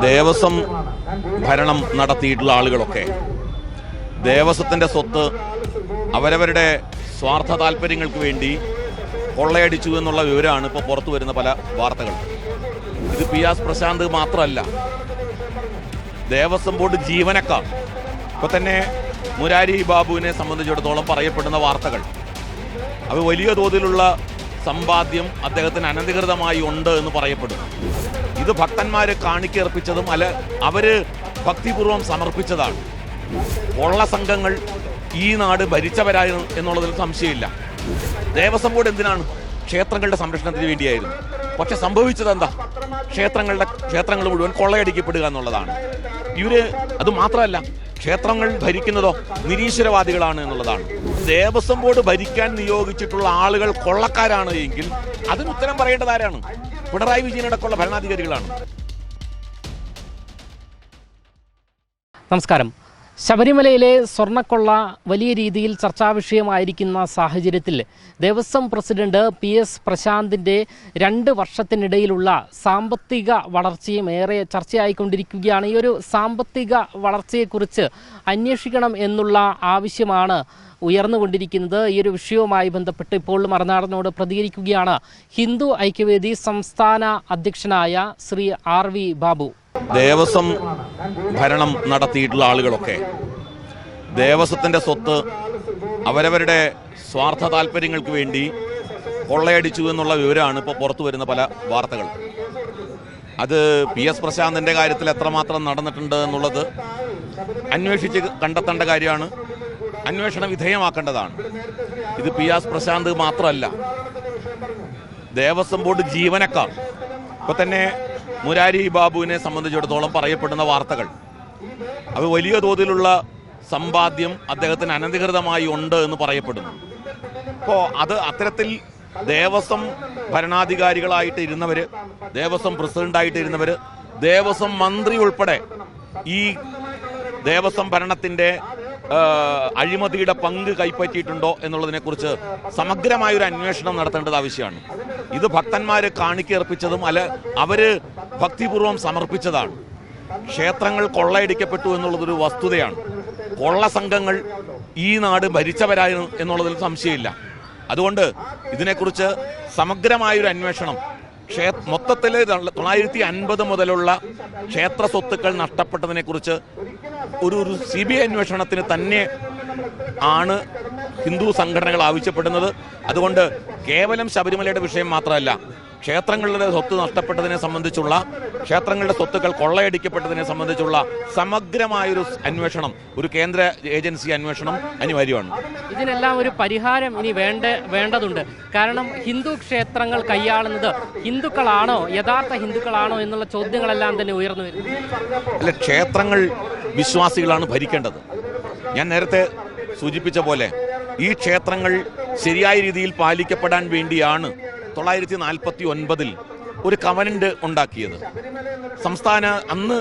ദേവസ്വം ഭരണം നടത്തിയിട്ടുള്ള ആളുകളൊക്കെ. ദേവസ്വത്തിന്റെ സ്വത്ത് അവരവരുടെ സ്വാർത്ഥ താല്പര്യങ്ങൾക്ക് വേണ്ടി കൊള്ളയടിച്ചു എന്നുള്ള വിവരമാണ് ഇപ്പോൾ പുറത്തു വരുന്ന പല വാർത്തകൾ ഇത് പി ആസ് പ്രശാന്ത് മാത്രമല്ല ദേവസ്വം ബോർഡ് ജീവനക്കാർ. ഇപ്പൊ തന്നെ മുരാരി ബാബുവിനെ സംബന്ധിച്ചിടത്തോളം പറയപ്പെടുന്ന വാർത്തകൾ. അത് വലിയ തോതിലുള്ള സമ്പാദ്യം അദ്ദേഹത്തിന് അനധികൃതമായി ഉണ്ട് എന്ന് പറയപ്പെടുന്നു ഇത് ഭക്തന്മാരെ കാണിക്കേർപ്പിച്ചതും അല്ല അവർ ഭക്തിപൂർവം സമർപ്പിച്ചതാണ്. കൊള്ള സംഘങ്ങൾ ഈ നാട് ഭരിച്ചവരായിരുന്നു എന്നുള്ളതിൽ സംശയമില്ല. ദേവസ്വം ബോർഡ് എന്തിനാണ്? ക്ഷേത്രങ്ങളുടെ സംരക്ഷണത്തിന് വേണ്ടിയായിരുന്നു. പക്ഷെ സംഭവിച്ചത് എന്താ ക്ഷേത്രങ്ങളുടെ ക്ഷേത്രങ്ങൾ മുഴുവൻ കൊള്ളയടിക്കപ്പെടുക എന്നുള്ളതാണ്. ഇവർ അത് മാത്രമല്ല ക്ഷേത്രങ്ങൾ ഭരിക്കുന്നതോ നിരീശ്വരവാദികളാണ് എന്നുള്ളതാണ്. ദേവസ്വം ബോർഡ് ഭരിക്കാൻ നിയോഗിച്ചിട്ടുള്ള ആളുകൾ കൊള്ളക്കാരാണ് എങ്കിൽ അതിന് ഉത്തരം പറയേണ്ടത് ആരാണ്? പിണറായി വിജയനടക്കമുള്ള ഭരണാധികാരികളാണ്. നമസ്കാരം. ശബരിമലയിലെ സ്വർണക്കൊള്ള വലിയ രീതിയിൽ ചർച്ചാ വിഷയമായിരിക്കുന്ന സാഹചര്യത്തിൽ ദേവസ്വം പ്രസിഡന്റ് പി എസ് പ്രശാന്തിന്റെ രണ്ട് വർഷത്തിനിടയിലുള്ള സാമ്പത്തിക വളർച്ചയും ഏറെ ചർച്ചയായിക്കൊണ്ടിരിക്കുകയാണ്. ഈ ഒരു സാമ്പത്തിക വളർച്ചയെക്കുറിച്ച് അന്വേഷിക്കണം എന്നുള്ള ആവശ്യമാണ് ഉയർന്നുകൊണ്ടിരിക്കുന്നത്. ഈ ഒരു വിഷയവുമായി ബന്ധപ്പെട്ട് ഇപ്പോൾ മറുനാടനോട് പ്രതികരിക്കുകയാണ് ഹിന്ദു ഐക്യവേദി സംസ്ഥാന അധ്യക്ഷനായ ശ്രീ ആർ ബാബു. ദേവസ്വം ഭരണം നടത്തിയിട്ടുള്ള ആളുകളൊക്കെ. ദേവസ്വത്തിന്റെ സ്വത്ത് അവരവരുടെ സ്വാർത്ഥ താല്പര്യങ്ങൾക്ക് വേണ്ടി കൊള്ളയടിച്ചു എന്നുള്ള വിവരമാണ് ഇപ്പോൾ പുറത്തു വരുന്ന പല വാർത്തകൾ. അത് പി എസ് പ്രശാന്തിന്റെ കാര്യത്തിൽ എത്രമാത്രം നടന്നിട്ടുണ്ട് എന്നുള്ളത് അന്വേഷിച്ച് കണ്ടെത്തേണ്ട കാര്യമാണ്. അന്വേഷണ വിധേയമാക്കേണ്ടതാണ്. ഇത് പി എസ് പ്രശാന്ത് മാത്രമല്ല ദേവസ്വം ബോർഡ് ജീവനക്കാർ. ഇപ്പൊ തന്നെ മുരാരി ബാബുവിനെ സംബന്ധിച്ചിടത്തോളം പറയപ്പെടുന്ന വാർത്തകൾ. അത് വലിയ തോതിലുള്ള സമ്പാദ്യം അദ്ദേഹത്തിന് അനധികൃതമായി ഉണ്ട് എന്ന് പറയപ്പെടുന്നു. അപ്പോൾ അത് അത്തരത്തിൽ ദേവസ്വം ഭരണാധികാരികളായിട്ട് ഇരുന്നവർ ദേവസ്വം പ്രസിഡന്റായിട്ട് ഇരുന്നവർ ദേവസ്വം മന്ത്രി ഉൾപ്പെടെ ഈ ദേവസ്വം ഭരണത്തിന്റെ ആ, അഴിമതിയുടെ പങ്ക് കൈപ്പറ്റിയിട്ടുണ്ടോ എന്നുള്ളതിനെക്കുറിച്ച് സമഗ്രമായ ഒരു അന്വേഷണം നടത്തേണ്ടത് ആവശ്യമാണ്. ഇത് ഭക്തന്മാർ കാണിക്കേർപ്പിച്ചതും അല്ല അവർ ഭക്തിപൂർവം സമർപ്പിച്ചതാണ്. ക്ഷേത്രങ്ങൾ കൊള്ളയടിക്കപ്പെട്ടു എന്നുള്ളതൊരു വസ്തുതയാണ്. കൊള്ള സംഘങ്ങൾ ഈ നാട് ഭരിച്ചവരായിരുന്നു എന്നുള്ളതിൽ സംശയമില്ല. അതുകൊണ്ട് ഇതിനെക്കുറിച്ച് സമഗ്രമായൊരു അന്വേഷണം ക്ഷേ മൊത്തത്തിൽ തൊള്ളായിരത്തി അൻപത് മുതലുള്ള ക്ഷേത്ര സ്വത്തുക്കൾ നഷ്ടപ്പെട്ടതിനെക്കുറിച്ച് ഒരു ഒരു സി ബി ഐ അന്വേഷണത്തിന് തന്നെ ആണ് ഹിന്ദു സംഘടനകൾ ആവശ്യപ്പെടുന്നത്. അതുകൊണ്ട് കേവലം ശബരിമലയുടെ വിഷയം മാത്രമല്ല ക്ഷേത്രങ്ങളുടെ സ്വത്ത് നഷ്ടപ്പെട്ടതിനെ സംബന്ധിച്ചുള്ള ക്ഷേത്രങ്ങളുടെ സ്വത്തുക്കൾ കൊള്ളയടിക്കപ്പെട്ടതിനെ സംബന്ധിച്ചുള്ള സമഗ്രമായൊരു അന്വേഷണം ഒരു കേന്ദ്ര ഏജൻസി അന്വേഷണം അനിവാര്യമാണ്. ഇതിനെല്ലാം ഒരു പരിഹാരം ഇനി വേണ്ട വേണ്ടതുണ്ട്. കാരണം ഹിന്ദു ക്ഷേത്രങ്ങൾ കൈയാളുന്നത് ഹിന്ദുക്കളാണോ യഥാർത്ഥ ഹിന്ദുക്കളാണോ എന്നുള്ള ചോദ്യങ്ങളെല്ലാം തന്നെ ഉയർന്നു വരുന്നു. അല്ല ക്ഷേത്രങ്ങൾ വിശ്വാസികളാണ് ഭരിക്കേണ്ടത്. ഞാൻ നേരത്തെ സൂചിപ്പിച്ച പോലെ ഈ ക്ഷേത്രങ്ങൾ ശരിയായ രീതിയിൽ പാലിക്കപ്പെടാൻ വേണ്ടിയാണ് തൊള്ളായിരത്തി നാൽപ്പത്തി ഒൻപതിൽ ഒരു കവനന്റ് ഉണ്ടാക്കിയത്. സംസ്ഥാന അന്ന്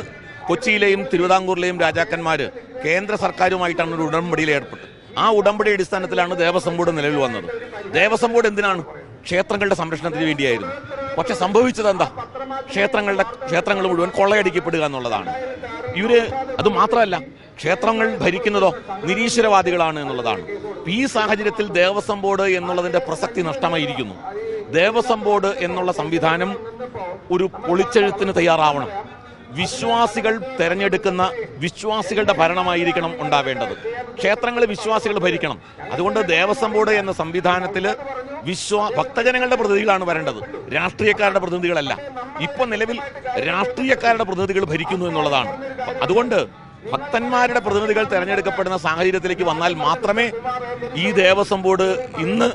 കൊച്ചിയിലെയും തിരുവിതാംകൂറിലെയും രാജാക്കന്മാർ കേന്ദ്ര സർക്കാരുമായിട്ടാണ് ഒരു ഉടമ്പടിയിൽ ഏർപ്പെട്ടത്. ആ ഉടമ്പടി അടിസ്ഥാനത്തിലാണ് ദേവസ്വം ബോർഡ് നിലവിൽ വന്നത്. ദേവസ്വം ബോർഡ് എന്തിനാണ്? ക്ഷേത്രങ്ങളുടെ സംരക്ഷണത്തിന് വേണ്ടിയായിരുന്നു. പക്ഷെ സംഭവിച്ചത് എന്താ ക്ഷേത്രങ്ങളുടെ ക്ഷേത്രങ്ങൾ മുഴുവൻ കൊള്ളയടിക്കപ്പെടുക എന്നുള്ളതാണ്. ഇവർ അത് മാത്രമല്ല ക്ഷേത്രങ്ങൾ ഭരിക്കുന്നതോ നിരീശ്വരവാദികളാണ് എന്നുള്ളതാണ്. ഈ സാഹചര്യത്തിൽ ദേവസ്വം ബോർഡ് എന്നുള്ളതിന്റെ പ്രസക്തി നഷ്ടമായിരിക്കുന്നു. ദേവസ്വം ബോർഡ് എന്നുള്ള സംവിധാനം ഒരു പൊളിച്ചെഴുത്തിന് തയ്യാറാവണം. വിശ്വാസികൾ തെരഞ്ഞെടുക്കുന്ന വിശ്വാസികളുടെ ഭരണമായിരിക്കണം ഉണ്ടാവേണ്ടത്. ക്ഷേത്രങ്ങൾ വിശ്വാസികൾ ഭരിക്കണം. അതുകൊണ്ട് ദേവസ്വം ബോർഡ് എന്ന സംവിധാനത്തിൽ വിശ്വാ ഭക്തജനങ്ങളുടെ പ്രതിനിധികളാണ് വരേണ്ടത്. രാഷ്ട്രീയക്കാരുടെ പ്രതിനിധികളല്ല. ഇപ്പൊ നിലവിൽ രാഷ്ട്രീയക്കാരുടെ പ്രതിനിധികൾ ഭരിക്കുന്നു എന്നുള്ളതാണ്. അതുകൊണ്ട് ഭക്തന്മാരുടെ പ്രതിനിധികൾ തെരഞ്ഞെടുക്കപ്പെടുന്ന സാഹചര്യത്തിലേക്ക് വന്നാൽ മാത്രമേ ഈ ദേവസ്വം ബോർഡ് ഇന്ന്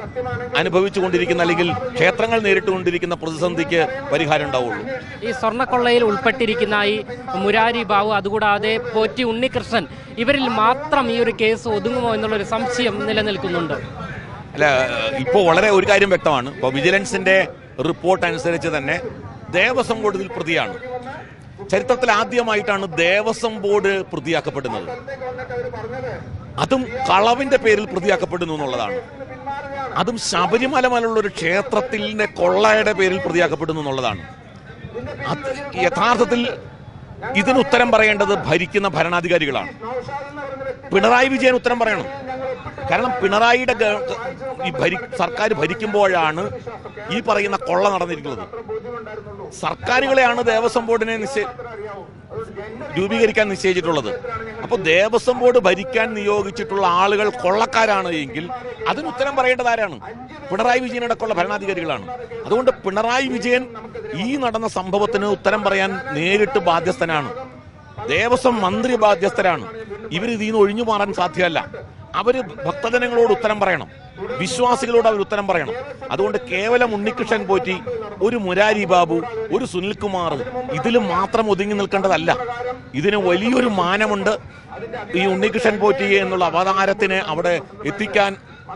അനുഭവിച്ചുകൊണ്ടിരിക്കുന്ന അല്ലെങ്കിൽ ക്ഷേത്രങ്ങൾ നേരിട്ടുകൊണ്ടിരിക്കുന്ന പ്രതിസന്ധിക്ക് പരിഹാരം ഉണ്ടാവുള്ളൂ. ഈ സ്വർണക്കൊള്ളയിൽ ഉൾപ്പെട്ടിരിക്കുന്ന ഈ മുരാരി ബാബു അതുകൂടാതെ പോറ്റി ഉണ്ണികൃഷ്ണൻ ഇവരിൽ മാത്രം ഈ ഒരു കേസ് ഒതുങ്ങുമോ എന്നുള്ളൊരു സംശയം നിലനിൽക്കുന്നുണ്ട്. അല്ല ഇപ്പോൾ വളരെ ഒരു കാര്യം വ്യക്തമാണ്. ഇപ്പോൾ വിജിലൻസിന്റെ റിപ്പോർട്ട് അനുസരിച്ച് തന്നെ ദേവസ്വം ബോർഡ് ഇതിൽ പ്രതിയാണ്. ചരിത്രത്തിൽ ആദ്യമായിട്ടാണ് ദേവസ്വം ബോർഡ് പ്രതിയാക്കപ്പെടുന്നത്. അതും കളവിന്റെ പേരിൽ പ്രതിയാക്കപ്പെടുന്നു എന്നുള്ളതാണ്. അതും ശബരിമല പോലുള്ള ഒരു ക്ഷേത്രത്തിന്റെ കൊള്ളയുടെ പേരിൽ പ്രതിയാക്കപ്പെടുന്നു എന്നുള്ളതാണ്. യഥാർത്ഥത്തിൽ ഇതിന് ഉത്തരം പറയേണ്ടത് ഭരിക്കുന്ന ഭരണാധികാരികളാണ്. പിണറായി വിജയൻ ഉത്തരം പറയണം. കാരണം പിണറായിയുടെ ഈ ഭരി സർക്കാർ ഭരിക്കുമ്പോഴാണ് ഈ പറയുന്ന കൊള്ള നടന്നിരിക്കുന്നത്. സർക്കാരുകളെയാണ് ദേവസ്വം ബോർഡിനെ നിശ്ചയ രൂപീകരിക്കാൻ നിശ്ചയിച്ചിട്ടുള്ളത്. അപ്പോൾ ദേവസ്വം ബോർഡ് ഭരിക്കാൻ നിയോഗിച്ചിട്ടുള്ള ആളുകൾ കൊള്ളക്കാരാണ് എങ്കിൽ അതിന് ഉത്തരം പറയേണ്ടത് ആരാണ്? പിണറായി വിജയൻ അടക്കമുള്ള ഭരണാധികാരികളാണ്. അതുകൊണ്ട് പിണറായി വിജയൻ ഈ നടന്ന സംഭവത്തിന് ഉത്തരം പറയാൻ നേരിട്ട് ബാധ്യസ്ഥനാണ്. ദേവസ്വം മന്ത്രി ബാധ്യസ്ഥരാണ്. ഇവർ ഇതിൽ നിന്ന് ഒഴിഞ്ഞു മാറാൻ സാധ്യമല്ല. അവർ ഭക്തജനങ്ങളോട് ഉത്തരം പറയണം. വിശ്വാസികളോട് അവർ ഉത്തരം പറയണം. അതുകൊണ്ട് കേവലം ഉണ്ണികൃഷ്ണൻ പോറ്റി ഒരു മുരാരി ബാബു ഒരു സുനിൽകുമാർ ഇതിൽ മാത്രം ഒതുങ്ങി നിൽക്കേണ്ടതല്ല. ഇതിന് വലിയൊരു മാനമുണ്ട് ഈ ഉണ്ണികൃഷ്ണൻ പോറ്റിയെ എന്നുള്ള അവതാരത്തിനെ അവിടെ എത്തിക്കാൻ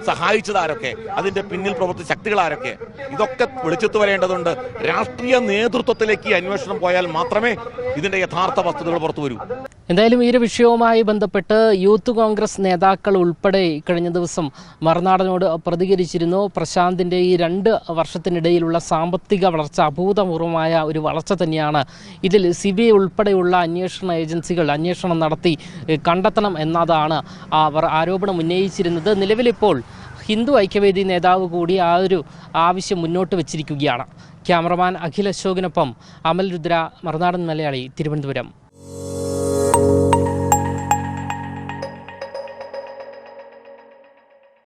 സഹായിച്ചതാരൊക്കെ അതിന്റെ പിന്നിൽ പ്രവർത്തിച്ച ശക്തികൾ ആരൊക്കെ? ഇതൊക്കെ വെളിച്ചത്ത് വരേണ്ടതുണ്ട്. രാഷ്ട്രീയ നേതൃത്വത്തിലേക്ക് അന്വേഷണം പോയാൽ മാത്രമേ ഇതിന്റെ യഥാർത്ഥ വസ്തുതകൾ പുറത്തു വരൂ. എന്തായാലും ഈ ഒരു വിഷയവുമായി ബന്ധപ്പെട്ട് യൂത്ത് കോൺഗ്രസ് നേതാക്കൾ ഉൾപ്പെടെ കഴിഞ്ഞ ദിവസം മറുനാടനോട് പ്രതികരിച്ചിരുന്നു. പ്രശാന്തിന്റെ ഈ രണ്ട് വർഷത്തിനിടയിലുള്ള സാമ്പത്തിക വളർച്ച അഭൂതപൂർവമായ ഒരു വളർച്ച തന്നെയാണ് ഇതിൽ സി ബി ഐ ഉൾപ്പെടെയുള്ള അന്വേഷണ ഏജൻസികൾ അന്വേഷണം നടത്തി കണ്ടെത്തണം എന്നതാണ് അവർ ആരോപണം ഉന്നയിച്ചിരുന്നത്. നിലവിലിപ്പോൾ ഹിന്ദു ഐക്യവേദി നേതാവ് കൂടി ആ ഒരു ആവശ്യം മുന്നോട്ട് വച്ചിരിക്കുകയാണ്. ക്യാമറമാൻ അഖിൽ അശോകിനൊപ്പം അമൽ രുദ്ര മറുനാടൻ മലയാളി തിരുവനന്തപുരം.